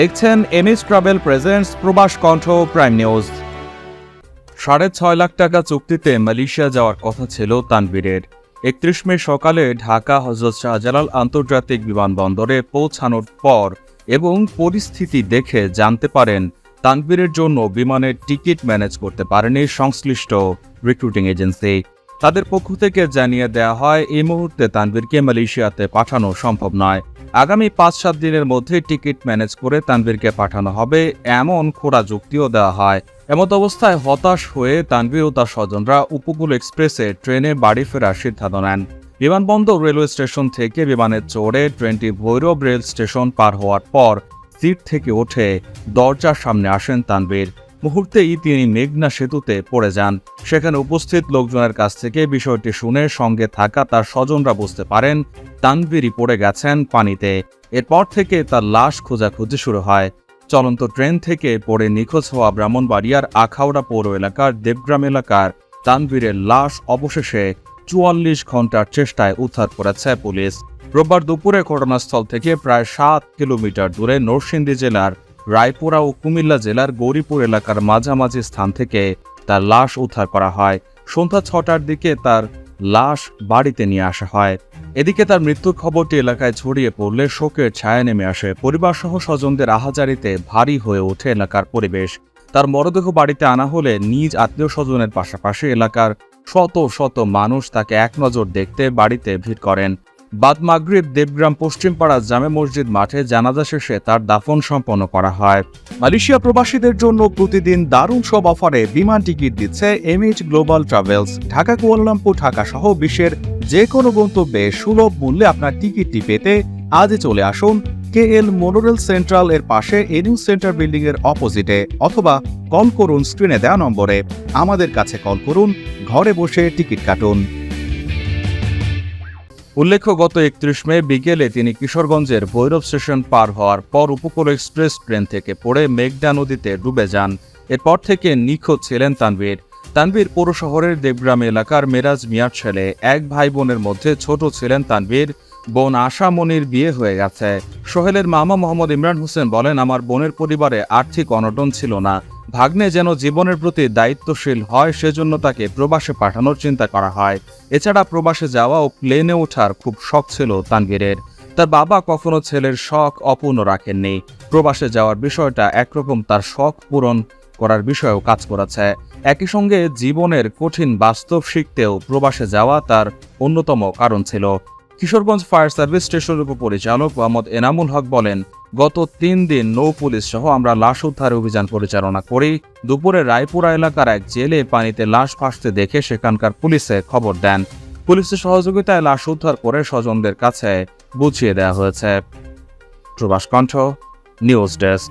দেখছেন MS travel presents প্রবাস কণ্ঠ প্রাইম নিউজ। সাড়ে ছয় লাখ টাকা চুক্তিতে মালয়েশিয়া যাওয়ার কথা ছিল তানবীরের একত্রিশ মে সকালে ঢাকা হজরত শাহজালাল আন্তর্জাতিক বিমানবন্দরে পৌঁছানোর পর এবং পরিস্থিতি দেখে জানতে পারেন তানবীরের জন্য বিমানের টিকিট ম্যানেজ করতে পারেনি সংশ্লিষ্ট রিক্রুটিং এজেন্সি। তাদের পক্ষ থেকে জানিয়ে দেয়া হয়, এই মুহূর্তে তানবীরকে মালয়েশিয়াতে পাঠানো সম্ভব নয়। আগামী পাঁচ সাত দিনের মধ্যে টিকিট ম্যানেজ করে তানবীরকে পাঠানো হবে, এমন খোড়া যুক্তিও দেওয়া হয়। এমত অবস্থায় হতাশ হয়ে তানভীর ও তার স্বজনরা উপকূল এক্সপ্রেসে ট্রেনে বাড়ি ফেরার সিদ্ধান্ত নেন। বিমানবন্দর রেলওয়ে স্টেশন থেকে বিমানে চড়ে ট্রেনটি ভৈরব রেল স্টেশন পার হওয়ার পর সিট থেকে ওঠে দরজার সামনে আসেন তানভীর। মুহূর্তেই তিনি মেঘনা সেতুতে পড়ে যান। সেখানে উপস্থিত লোকজনের কাছ থেকে বিষয়টি শুনে সঙ্গে থাকা তার স্বজনরা বুঝতে পারেন, তানভীরই পড়ে গেছেন পানিতে। এরপর থেকে তার লাশ খোঁজাখুঁজি শুরু হয়। চলন্ত ট্রেন থেকে পড়ে নিখোঁজ হওয়া ব্রাহ্মণবাড়িয়ার আখাউড়া পৌর এলাকার দেবগ্রাম এলাকার তানভীরের লাশ অবশেষে চুয়াল্লিশ ঘণ্টার চেষ্টায় উদ্ধার করেছে পুলিশ। রোববার দুপুরে ঘটনাস্থল থেকে প্রায় সাত কিলোমিটার দূরে নরসিংদী জেলার রায়পুরা ও কুমিল্লা জেলার গৌরীপুর এলাকার মাঝামাঝি স্থান থেকে তার লাশ উদ্ধার করা হয়। সন্ধ্যা ছটার দিকে তার লাশ বাড়িতে নিয়ে আসা হয়। এদিকে তার মৃত্যুর খবরটি এলাকায় ছড়িয়ে পড়লে শোকের ছায়া নেমে আসে। পরিবারসহ স্বজনদের আহাজারিতে ভারী হয়ে ওঠে এলাকার পরিবেশ। তার মরদেহ বাড়িতে আনা হলে নিজ আত্মীয় স্বজনের পাশাপাশি এলাকার শত শত মানুষ তাকে এক নজর দেখতে বাড়িতে ভিড় করেন। বাদ মাগরিব দেবগ্রাম পশ্চিমপাড়া জামে মসজিদ মাঠে জানাজা শেষে তার দাফন সম্পন্ন করা হয়। মালয়েশিয়া প্রবাসীদের জন্য প্রতিদিন দারুণ সব অফারে বিমান টিকিট দিচ্ছে MH Global Travels. Dhaka, Kuala Lumpur, Dhaka সহ বিশ্বের যে কোনো গন্তব্যে সুলভ মূল্যে আপনার টিকিটটি পেতে আজই চলে আসুন কে এল মোনোরেল সেন্ট্রাল এর পাশে এনিউ সেন্টার বিল্ডিং এর অপোজিটে অথবা কল করুন স্ক্রিনে দেওয়া নম্বরে। আমাদের কাছে কল করুন, ঘরে বসে টিকিট কাটুন। উল্লেখ্য, গত একত্রিশ মে বিকেলে তিনি কিশোরগঞ্জের ভৈরব স্টেশন পার হওয়ার পর উপকূল এক্সপ্রেস ট্রেন থেকে পড়ে মেঘনা নদীতে ডুবে যান। এরপর থেকে নিখোঁজ ছিলেন তানভীর। তানভীর পৌর শহরের দেবগ্রাম এলাকার মেরাজ মিয়ার ছেলে, এক ভাই বোনের মধ্যে ছোট ছিলেন তানভীর। বোন আশা মনির বিয়ে হয়ে গেছে। সোহেলের মামা মোহাম্মদ ইমরান হোসেন বলেন, আমার বোনের পরিবারে আর্থিক অনটন ছিল না। ভাগ্নে যেন জীবনের প্রতি দায়িত্বশীল হয়, সেজন্য তাকে প্রবাসে পাঠানোর চিন্তা করা হয়। এছাড়া প্রবাসে যাওয়া ও প্লেনে ওঠার খুব শখ ছিল তানভীরের। তার বাবা কখনো ছেলের শখ অপূর্ণ রাখেননি। প্রবাসে যাওয়ার বিষয়টা একরকম তার শখ পূরণ করার বিষয়েও কাজ করেছে। একই সঙ্গে জীবনের কঠিন বাস্তব শিখতেও প্রবাসে যাওয়া তার অন্যতম কারণ ছিল। কিশোরগঞ্জ ফায়ার সার্ভিস স্টেশনের উপপরিচালক মোহাম্মদ এনামুল হক বলেন, গত তিন দিন নৌ পুলিশ সহ আমরা লাশ উদ্ধার অভিযান পরিচালনা করি। দুপুরে রায়পুরা এলাকার এক জেলে পানিতে লাশ ভাসতে দেখে সেখানকার পুলিশে খবর দেন। পুলিশের সহযোগিতায় লাশ উদ্ধার করে স্বজনদের কাছে বুঝিয়ে দেওয়া হয়েছে। প্রবাস কণ্ঠ, নিউজ ডেস্ক।